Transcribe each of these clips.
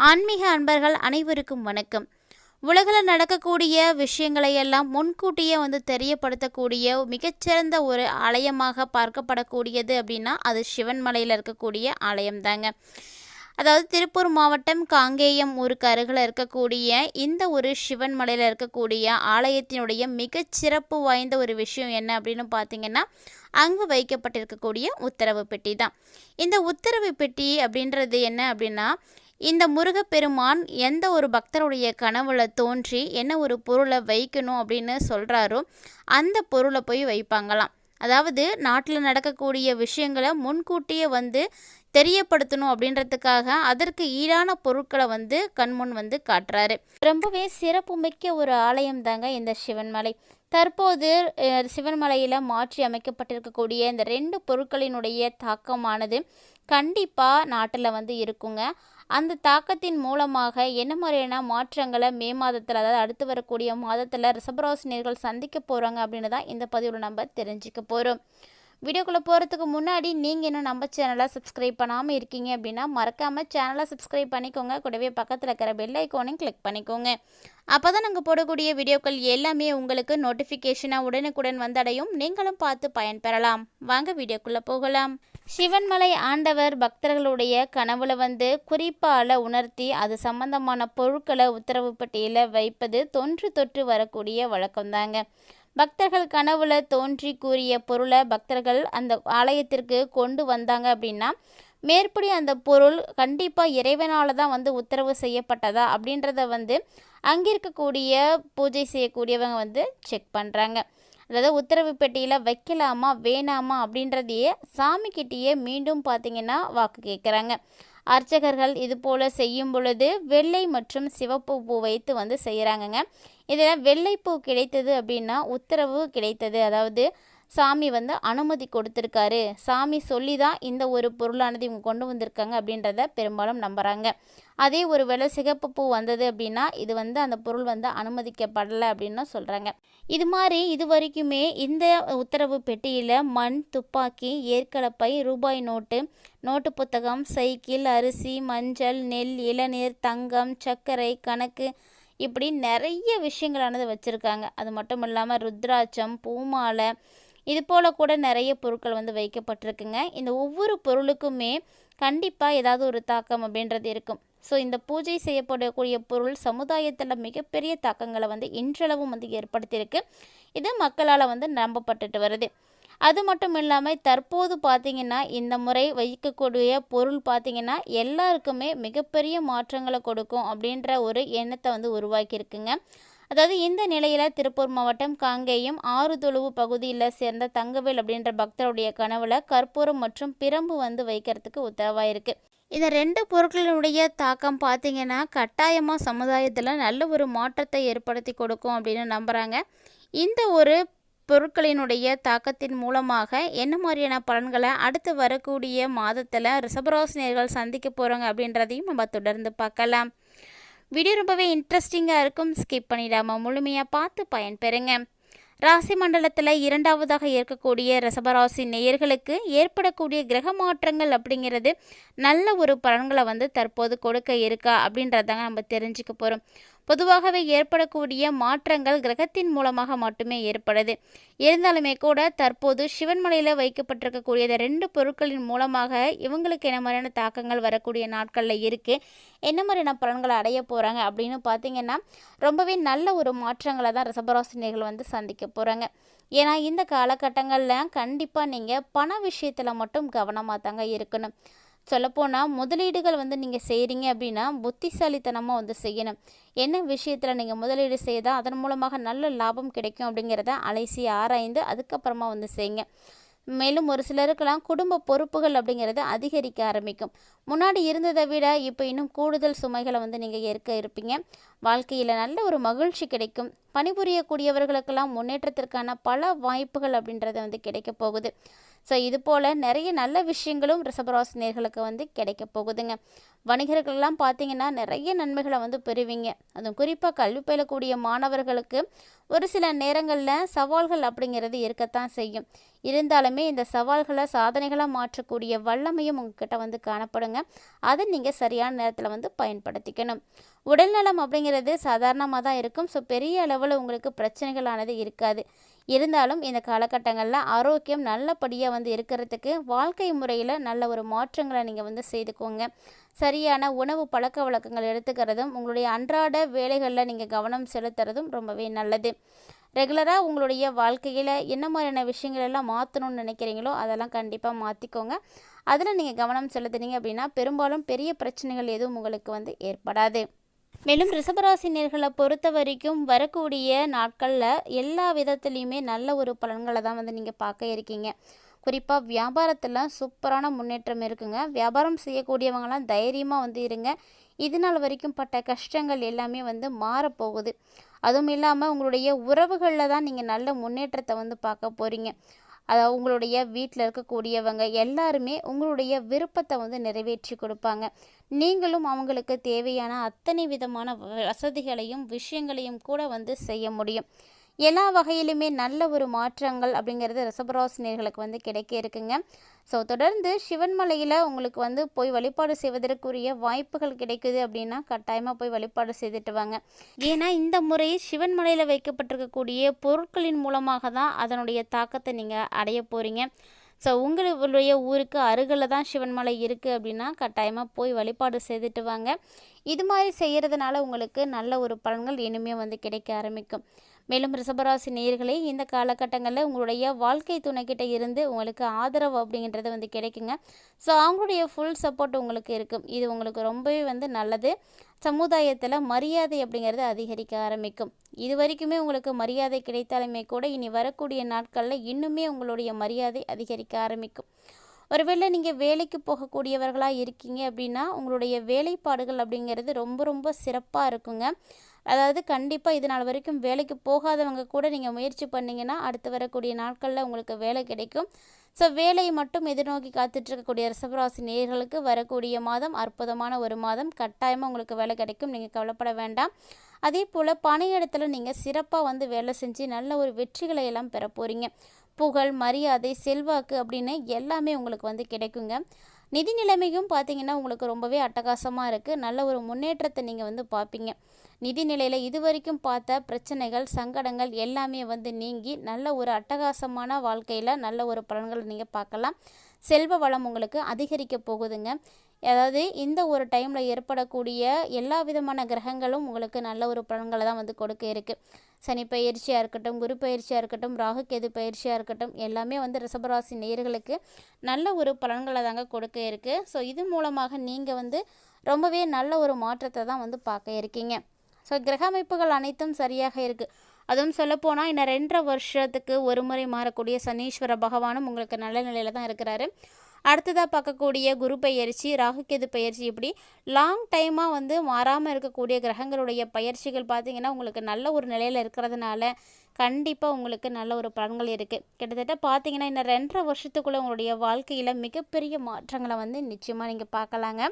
ஆன்மீக அன்பர்கள் அனைவருக்கும் வணக்கம். உலகில் நடக்கக்கூடிய விஷயங்களை எல்லாம் முன்கூட்டியே வந்து தெரியப்படுத்தக்கூடிய மிகச்சிறந்த ஒரு ஆலயமாக பார்க்கப்படக்கூடியது அப்படின்னா அது சிவன்மலையில் இருக்கக்கூடிய ஆலயம் தாங்க அதாவது திருப்பூர் மாவட்டம் காங்கேயம் ஊருக்கு அருகில் இருக்கக்கூடிய இந்த ஒரு சிவன் மலையில் இருக்கக்கூடிய ஆலயத்தினுடைய மிகச்சிறப்பு வாய்ந்த ஒரு விஷயம் என்ன அப்படின்னு பார்த்தீங்கன்னா அங்கு வைக்கப்பட்டிருக்கக்கூடிய உத்தரவு பெட்டி தான் இந்த உத்தரவு பெட்டி அப்படின்றது என்ன அப்படின்னா இந்த முருகப்பெருமான் எந்த ஒரு பக்தருடைய கனவுல தோன்றி என்ன ஒரு பொருளை வைக்கணும் அப்படின்னு சொல்கிறாரோ அந்த பொருளை போய் வைப்பாங்களாம். அதாவது நாட்டில் நடக்கக்கூடிய விஷயங்களை முன்கூட்டியே வந்து தெரியப்படுத்தணும் அப்படின்றதுக்காக அதற்கு ஈடான பொருட்களை வந்து கண்முன் வந்து காட்டுறாரு. ரொம்பவே சிறப்புமிக்க ஒரு ஆலயம் தாங்க இந்த சிவன்மலை. தற்போது சிவன்மலையில் மாற்றி அமைக்கப்பட்டிருக்கக்கூடிய இந்த ரெண்டு பொருட்களினுடைய தாக்கமானது கண்டிப்பாக நாட்டில் வந்து இருக்குங்க. அந்த தாக்கத்தின் மூலமாக என்ன மாதிரியான மாற்றங்களை மே மாதத்தில் அதாவது அடுத்து வரக்கூடிய மாதத்தில் ரிசபராசினியர்கள் சந்திக்க போகிறாங்க அப்படின்னு தான் இந்த பதிவில் நம்ம தெரிஞ்சுக்க போகிறோம் வீடியோக்குள்ளே போகிறதுக்கு முன்னாடி நீங்கள் இன்னும் நம்ம சேனலை சப்ஸ்கிரைப் பண்ணாமல் இருக்கீங்க அப்படின்னா மறக்காமல் சேனலை சப்ஸ்கிரைப் பண்ணிக்கோங்க. கூடவே பக்கத்தில் இருக்கிற பெல் ஐக்கோனையும் கிளிக் பண்ணிக்கோங்க. அப்போ தான் நாங்கள் போடக்கூடிய வீடியோக்கள் எல்லாமே உங்களுக்கு நோட்டிஃபிகேஷனாக உடனுக்குடன் வந்தடையும். நீங்களும் பார்த்து பயன்பெறலாம். வாங்க வீடியோக்குள்ளே போகலாம். சிவன்மலை ஆண்டவர் பக்தர்களுடைய கனவுல வந்து குறிப்பால் உணர்த்தி அது சம்பந்தமான பொருட்களை உத்தரவு பட்டியலில் வைப்பது தொன்று தொற்று வரக்கூடிய வழக்கம்தாங்க. பக்தர்கள் கனவுல தோன்றி கூறிய பொருளை பக்தர்கள் அந்த ஆலயத்திற்கு கொண்டு வந்தாங்க அப்படின்னா மேற்படி அந்த பொருள் கண்டிப்பாக இறைவனால் தான் வந்து உத்தரவு செய்யப்பட்டதா அப்படின்றத வந்து அங்கே இருக்கக்கூடிய பூஜை செய்யக்கூடியவங்க வந்து செக் பண்ணுறாங்க அதாவது உத்தரவு பெட்டியில் வைக்கலாமா வேணாமா அப்படின்றதையே சாமிக்கிட்டேயே மீண்டும் பார்த்தீங்கன்னா வாக்கு கேட்குறாங்க அர்ச்சகர்கள் இது போல் செய்யும் பொழுது வெள்ளை மற்றும் சிவப்பு பூ வைத்து வந்து செய்கிறாங்கங்க இதில் வெள்ளைப்பூ கிடைத்தது அப்படின்னா உத்தரவு கிடைத்தது. அதாவது சாமி வந்து அனுமதி கொடுத்துருக்காரு. சாமி சொல்லி தான் இந்த ஒரு பொருளானது இவங்க கொண்டு வந்திருக்காங்க அப்படின்றத பெரும்பாலும் நம்புகிறாங்க அதே ஒரு வேளை சிகப்பு பூ வந்தது அப்படின்னா இது வந்து அந்த பொருள் வந்து அனுமதிக்கப்படலை அப்படின்னு சொல்கிறாங்க இது மாதிரி இது வரைக்குமே இந்த உத்தரவு பெட்டியில் மண் துப்பாக்கி ஏற்கலப்பை ரூபாய் நோட்டு நோட்டு புத்தகம் சைக்கிள் அரிசி மஞ்சள் நெல் இளநீர் தங்கம் சர்க்கரை கணக்கு இப்படி நிறைய விஷயங்களானது வச்சுருக்காங்க. அது மட்டும் இல்லாமல் ருத்ராட்சம் பூமாலை இது போல் கூட நிறைய பொருட்கள் வந்து வைக்கப்பட்டிருக்குங்க. இந்த ஒவ்வொரு பொருளுக்குமே கண்டிப்பாக ஏதாவது ஒரு தாக்கம் அப்படின்றது இருக்கும். ஸோ இந்த பூஜை செய்யப்படக்கூடிய பொருள் சமுதாயத்தில் மிகப்பெரிய தாக்கங்களை வந்து இன்றளவும் வந்து ஏற்படுத்தியிருக்கு. இது மக்களால் வந்து நம்பப்பட்டுட்டு வருது. அது மட்டும் இல்லாமல் தற்போது பார்த்திங்கன்னா இந்த முறை வைக்கக்கூடிய பொருள் பார்த்தீங்கன்னா எல்லாருக்குமே மிகப்பெரிய மாற்றங்களை கொடுக்கும் அப்படின்ற ஒரு எண்ணத்தை வந்து உருவாக்கியிருக்குங்க. அதாவது இந்த நிலையில் திருப்பூர் மாவட்டம் காங்கேயம் ஆறுதொழுவு பகுதியில் சேர்ந்த தங்கவேல் அப்படின்ற பக்தருடைய கனவுல கற்பூரம் மற்றும் பிரம்பு வந்து வைக்கிறதுக்கு உத்தரவாயிருக்கு. இந்த ரெண்டு பொருட்களினுடைய தாக்கம் பார்த்தீங்கன்னா கட்டாயமாக சமுதாயத்தில் நல்ல ஒரு மாற்றத்தை ஏற்படுத்தி கொடுக்கும் அப்படின்னு நம்புகிறாங்க இந்த ஒரு பொருட்களினுடைய தாக்கத்தின் மூலமாக என்ன மாதிரியான பலன்களை அடுத்து வரக்கூடிய மாதத்தில் ரிசபராசினியர்கள் சந்திக்க போகிறாங்க அப்படின்றதையும் நம்ம தொடர்ந்து பார்க்கலாம். வீடியோ ரொம்பவே இன்ட்ரெஸ்டிங்காக இருக்கும். ஸ்கிப் பண்ணிடாமல் முழுமையாக பார்த்து பயன்பெறுங்க. ராசி மண்டலத்தில் இரண்டாவதாக இருக்கக்கூடிய ரசபராசி நேயர்களுக்கு ஏற்படக்கூடிய கிரக மாற்றங்கள் அப்படிங்கிறது நல்ல ஒரு பலன்களை வந்து தற்போது கொடுக்க இருக்கா அப்படின்றதாங்க நம்ம தெரிஞ்சுக்க போகிறோம் பொதுவாகவே ஏற்படக்கூடிய மாற்றங்கள் கிரகத்தின் மூலமாக மட்டுமே ஏற்படுது. இருந்தாலுமே கூட தற்போது சிவன்மலையில் வைக்கப்பட்டிருக்கக்கூடிய இந்த ரெண்டு பொருட்களின் மூலமாக இவங்களுக்கு என்ன மாதிரியான தாக்கங்கள் வரக்கூடிய நாட்களில் இருக்குது என்ன மாதிரியான பலன்களை அடைய போகிறாங்க அப்படின்னு பார்த்தீங்கன்னா ரொம்பவே நல்ல ஒரு மாற்றங்களை தான் ரிசபராசினியர்கள் வந்து சந்திக்க போகிறாங்க ஏன்னா இந்த காலகட்டங்களில் கண்டிப்பாக நீங்கள் பண விஷயத்தில் மட்டும் கவனமாக தாங்க இருக்கணும். சொல்லப்போனால் முதலீடுகள் வந்து நீங்கள் செய்கிறீங்க அப்படின்னா புத்திசாலித்தனமாக வந்து செய்யணும். என்ன விஷயத்தில் நீங்கள் முதலீடு செய்தால் அதன் மூலமாக நல்ல லாபம் கிடைக்கும் அப்படிங்கிறத அலைசி ஆராய்ந்து அதுக்கப்புறமா வந்து செய்யுங்க மேலும் ஒரு சிலருக்கெல்லாம் குடும்ப பொறுப்புகள் அப்படிங்கிறது அதிகரிக்க ஆரம்பிக்கும். முன்னாடி இருந்ததை விட இப்போ இன்னும் கூடுதல் சுமைகளை வந்து நீங்கள் ஏற்க இருப்பீங்க. வாழ்க்கையில் நல்ல ஒரு மகிழ்ச்சி கிடைக்கும். பணிபுரியக்கூடியவர்களுக்கெல்லாம் முன்னேற்றத்திற்கான பல வாய்ப்புகள் அப்படின்றது வந்து கிடைக்க போகுது. ஸோ இது போல் நிறைய நல்ல விஷயங்களும் ரிஷபராசினியர்களுக்கு வந்து கிடைக்க போகுதுங்க. வணிகர்கள்லாம் பார்த்தீங்கன்னா நிறைய நன்மைகளை வந்து பெறுவீங்க. அதுவும் குறிப்பாக கல்வி பயிலக்கூடிய மாணவர்களுக்கு ஒரு சில நேரங்களில் சவால்கள் அப்படிங்கிறது இருக்கத்தான் செய்யும். இருந்தாலுமே இந்த சவால்களை சாதனைகளாக மாற்றக்கூடிய வல்லமையும் உங்ககிட்ட வந்து காணப்படுங்க. அதை நீங்கள் சரியான நேரத்தில் வந்து பயன்படுத்திக்கணும். உடல்நலம் அப்படிங்கிறது சாதாரணமாக தான் இருக்கும். ஸோ பெரிய அளவில் உங்களுக்கு பிரச்சனைகளானது இருக்காது. இருந்தாலும் இந்த காலகட்டங்களில் ஆரோக்கியம் நல்லபடியாக வந்து இருக்கிறதுக்கு வாழ்க்கை முறையில் நல்ல ஒரு மாற்றங்களை நீங்கள் வந்து செய்துக்கோங்க. சரியான உணவு பழக்க வழக்கங்கள் எடுத்துக்கிறதும் உங்களுடைய அன்றாட வேலைகளில் நீங்கள் கவனம் செலுத்துறதும் ரொம்பவே நல்லது. ரெகுலராக உங்களுடைய வாழ்க்கையில் என்ன மாதிரியான விஷயங்கள் எல்லாம் மாற்றணும்னு நினைக்கிறீங்களோ அதெல்லாம் கண்டிப்பாக மாற்றிக்கோங்க அதில் நீங்கள் கவனம் செலுத்துனீங்க அப்படின்னா பெரும்பாலும் பெரிய பிரச்சனைகள் எதுவும் உங்களுக்கு வந்து ஏற்படாது. மேலும் ரிஷபராசினியர்களை பொறுத்த வரைக்கும் வரக்கூடிய நாட்களில் எல்லா விதத்துலேயுமே நல்ல ஒரு பலன்களை தான் வந்து நீங்கள் பார்க்க இருக்கீங்க. குறிப்பாக வியாபாரத்தில் சூப்பரான முன்னேற்றம் இருக்குங்க. வியாபாரம் செய்யக்கூடியவங்களாம் தைரியமாக வந்து இருங்க. இது நாள் வரைக்கும் பட்ட கஷ்டங்கள் எல்லாமே வந்து மாறப்போகுது. அதுவும் இல்லாமல் உங்களுடைய உறவுகளில் தான் நீங்கள் நல்ல முன்னேற்றத்தை வந்து பார்க்க போகிறீங்க அதாவது உங்களுடைய வீட்டில் இருக்கக்கூடியவங்க எல்லாருமே உங்களுடைய விருப்பத்தை வந்து நிறைவேற்றி கொடுப்பாங்க. நீங்களும் அவங்களுக்கு தேவையான அத்தனை விதமான வசதிகளையும் விஷயங்களையும் கூட வந்து செய்ய முடியும். எல்லா வகையிலுமே நல்ல ஒரு மாற்றங்கள் அப்படிங்கிறது ரசபராசினியர்களுக்கு வந்து கிடைக்க இருக்குங்க. ஸோ தொடர்ந்து சிவன்மலையில் உங்களுக்கு வந்து போய் வழிபாடு செய்வதற்குரிய வாய்ப்புகள் கிடைக்குது அப்படின்னா கட்டாயமாக போய் வழிபாடு செய்துட்டு வாங்க. ஏன்னா இந்த முறை சிவன்மலையில் வைக்கப்பட்டிருக்கக்கூடிய பொருட்களின் மூலமாக தான் அதனுடைய தாக்கத்தை நீங்கள் அடைய போகிறீங்க ஸோ உங்களுடைய ஊருக்கு அருகில் தான் சிவன்மலை இருக்குது அப்படின்னா கட்டாயமாக போய் வழிபாடு செய்துட்டு வாங்க. இது மாதிரி செய்கிறதுனால உங்களுக்கு நல்ல ஒரு பலன்கள் இனிமே வந்து கிடைக்க ஆரம்பிக்கும். மேலும் ரிஷபராசி நேர்களே இந்த காலகட்டங்களில் உங்களுடைய வாழ்க்கை துணைக்கிட்ட இருந்து உங்களுக்கு ஆதரவு அப்படிங்கிறது வந்து கிடைக்குங்க. ஸோ அவங்களுடைய ஃபுல் சப்போர்ட் உங்களுக்கு இருக்கும். இது உங்களுக்கு ரொம்பவே வந்து நல்லது. சமுதாயத்தில் மரியாதை அப்படிங்கிறது அதிகரிக்க ஆரம்பிக்கும். இது வரைக்குமே உங்களுக்கு மரியாதை கிடைத்தாலுமே கூட இனி வரக்கூடிய நாட்களில் இன்னுமே உங்களுடைய மரியாதை அதிகரிக்க ஆரம்பிக்கும். ஒருவேளை நீங்கள் வேலைக்கு போகக்கூடியவர்களாக இருக்கீங்க அப்படின்னா உங்களுடைய வேலைப்பாடுகள் அப்படிங்கிறது ரொம்ப ரொம்ப சிறப்பாக இருக்குங்க. அதாவது கண்டிப்பாக இது நாள் வரைக்கும் வேலைக்கு போகாதவங்க கூட நீங்கள் முயற்சி பண்ணிங்கன்னா அடுத்து வரக்கூடிய நாட்களில் உங்களுக்கு வேலை கிடைக்கும். ஸோ வேலையை மட்டும் எதிர்நோக்கி காத்துட்ருக்கக்கூடிய ரிசவராசி நேர்களுக்கு வரக்கூடிய மாதம் அற்புதமான ஒரு மாதம். கட்டாயமாக உங்களுக்கு வேலை கிடைக்கும். நீங்கள் கவலைப்பட வேண்டாம். அதே போல் பணியிடத்தில் நீங்கள் சிறப்பாக வந்து வேலை செஞ்சு நல்ல ஒரு வெற்றிகளை எல்லாம் பெற போகிறீங்க புகழ் மரியாதை செல்வாக்கு அப்படின்னு எல்லாமே உங்களுக்கு வந்து கிடைக்குங்க. நிதி நிலைமையும் பார்த்தீங்கன்னா உங்களுக்கு ரொம்பவே அட்டகாசமாக இருக்குது நல்ல ஒரு முன்னேற்றத்தை நீங்கள் வந்து பார்ப்பீங்க. நிதி நிலையில் இது வரைக்கும் பார்த்த பிரச்சனைகள் சங்கடங்கள் எல்லாமே வந்து நீங்கி நல்ல ஒரு அட்டகாசமான வாழ்க்கையில் நல்ல ஒரு பலன்களை நீங்கள் பார்க்கலாம். செல்வ வளம் உங்களுக்கு அதிகரிக்க போகுதுங்க. அதாவது இந்த ஒரு டைமில் ஏற்படக்கூடிய எல்லா விதமான கிரகங்களும் உங்களுக்கு நல்ல ஒரு பலன்களை தான் வந்து கொடுக்க இருக்குது சனி பயிற்சியாக இருக்கட்டும் குரு பயிற்சியாக இருக்கட்டும் ராகு கேது பயிற்சியாக இருக்கட்டும் எல்லாமே வந்து ரிஷபராசி நேர்களுக்கு நல்ல ஒரு பலன்களை தாங்க கொடுக்க இருக்குது ஸோ இது மூலமாக நீங்கள் வந்து ரொம்பவே நல்ல ஒரு மாற்றத்தை தான் வந்து பார்க்க இருக்கீங்க. ஸோ கிரக அமைப்புகள் அனைத்தும் சரியாக இருக்குது அதுவும் சொல்லப்போனால் இன்னும் ரெண்டரை வருஷத்துக்கு ஒரு முறை மாறக்கூடிய சனீஸ்வர பகவானும் உங்களுக்கு நல்ல நிலையில் தான் இருக்கிறாரு. அடுத்ததாக பார்க்கக்கூடிய குரு பயிற்சி ராகுகேது பயிற்சி இப்படி லாங் டைமாக வந்து மாறாமல் இருக்கக்கூடிய கிரகங்களுடைய பயிற்சிகள் பார்த்திங்கன்னா உங்களுக்கு நல்ல ஒரு நிலையில் இருக்கிறதுனால கண்டிப்பாக உங்களுக்கு நல்ல ஒரு பலன்கள் இருக்குது கிட்டத்தட்ட பார்த்தீங்கன்னா இன்னும் ரெண்டரை வருஷத்துக்குள்ளே உங்களுடைய வாழ்க்கையில் மிகப்பெரிய மாற்றங்களை வந்து நிச்சயமாக நீங்கள் பார்க்கலாங்க.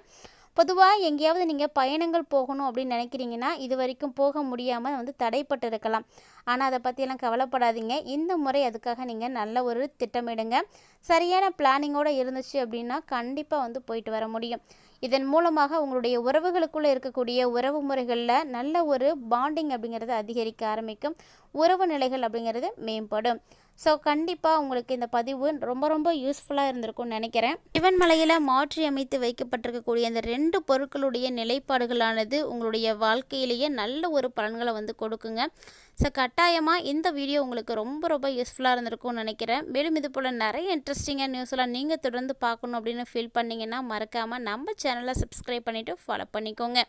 பொதுவாக எங்கேயாவது நீங்கள் பயணங்கள் போகணும் அப்படின்னு நினைக்கிறீங்கன்னா இது வரைக்கும் போக முடியாமல் வந்து தடைப்பட்டு இருக்கலாம் ஆனால் அதை பற்றியெல்லாம் கவலைப்படாதீங்க. இந்த முறை அதுக்காக நீங்கள் நல்ல ஒரு திட்டமிடுங்க. சரியான பிளானிங்கோடு இருந்துச்சு அப்படின்னா கண்டிப்பாக வந்து போயிட்டு வர முடியும். இதன் மூலமாக உங்களுடைய உறவுகளுக்குள்ளே இருக்கக்கூடிய உறவு முறைகளில் நல்ல ஒரு பாண்டிங் அப்படிங்கிறது அதிகரிக்க ஆரம்பிக்கும். உறவு நிலைகள் அப்படிங்கிறது மேம்படும். ஸோ கண்டிப்பாக உங்களுக்கு இந்த பதிவு ரொம்ப ரொம்ப யூஸ்ஃபுல்லாக இருந்திருக்கும்னு நினைக்கிறேன். சிவன்மலையில் மாற்றி அமைத்து வைக்கப்பட்டிருக்கக்கூடிய இந்த ரெண்டு பொருட்களுடைய நிலைப்பாடுகளானது உங்களுடைய வாழ்க்கையிலேயே நல்ல ஒரு பலன்களை வந்து கொடுக்குங்க. ஸோ கட்டாயமாக இந்த வீடியோ உங்களுக்கு ரொம்ப ரொம்ப யூஸ்ஃபுல்லாக இருந்திருக்கும்னு நினைக்கிறேன். மேலும் இது போல் நிறைய இன்ட்ரெஸ்டிங்காக நியூஸ்லாம் நீங்கள் தொடர்ந்து பார்க்கணும் அப்படின்னு ஃபீல் பண்ணிங்கன்னா மறக்காமல் நம்ம சேனலை சப்ஸ்கிரைப் பண்ணிவிட்டு ஃபாலோ பண்ணிக்கோங்க.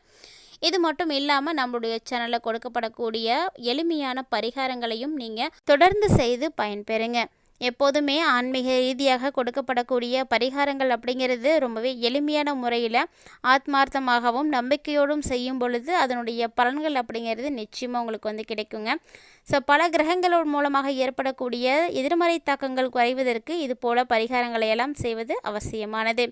இது மட்டும் இல்லாமல் நம்மளுடைய சேனலில் கொடுக்கப்படக்கூடிய எளிமையான பரிகாரங்களையும் நீங்கள் தொடர்ந்து செய்து பயன்பெறுங்க. எப்போதுமே ஆன்மீக ரீதியாக கொடுக்கப்படக்கூடிய பரிகாரங்கள் அப்படிங்கிறது ரொம்பவே எளிமையான முறையில் ஆத்மார்த்தமாகவும் நம்பிக்கையோடும் செய்யும் பொழுது அதனுடைய பலன்கள் அப்படிங்கிறது நிச்சயமாக உங்களுக்கு வந்து கிடைக்குங்க. ஸோ பல கிரகங்களோட மூலமாக ஏற்படக்கூடிய எதிர்மறை தாக்கங்கள் குறைவதற்கு இது போல பரிகாரங்களை எல்லாம் செய்வது அவசியமானது.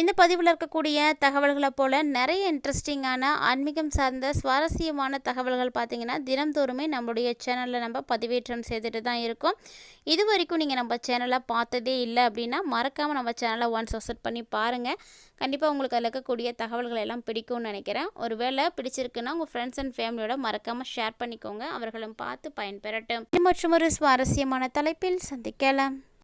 இந்த பதிவில் இருக்கக்கூடிய தகவல்களை போல நிறைய இன்ட்ரெஸ்டிங்கான ஆன்மீகம் சார்ந்த சுவாரஸ்யமான தகவல்கள் பார்த்தீங்கன்னா தினம்தோறுமே நம்மளுடைய சேனலில் நம்ம பதிவேற்றம் செய்துட்டு தான் இருக்கோம். இது வரைக்கும் நீங்கள் நம்ம சேனலை பார்த்ததே இல்லை அப்படின்னா மறக்காமல் நம்ம சேனலை ஒன்ஸ் விசிட் பண்ணி பாருங்கள் கண்டிப்பாக உங்களுக்கு அதில் இருக்கக்கூடிய தகவல்கள் எல்லாம் பிடிக்கும்னு நினைக்கிறேன். ஒரு வேளை பிடிச்சிருக்குன்னா உங்கள் ஃப்ரெண்ட்ஸ் அண்ட் ஃபேமிலியோட மறக்காமல் ஷேர் பண்ணிக்கோங்க. அவர்களும் பார்த்து பயன்பெறட்டும். மற்றும் ஒரு சுவாரஸ்யமான தலைப்பில் சந்திக்கலாம்.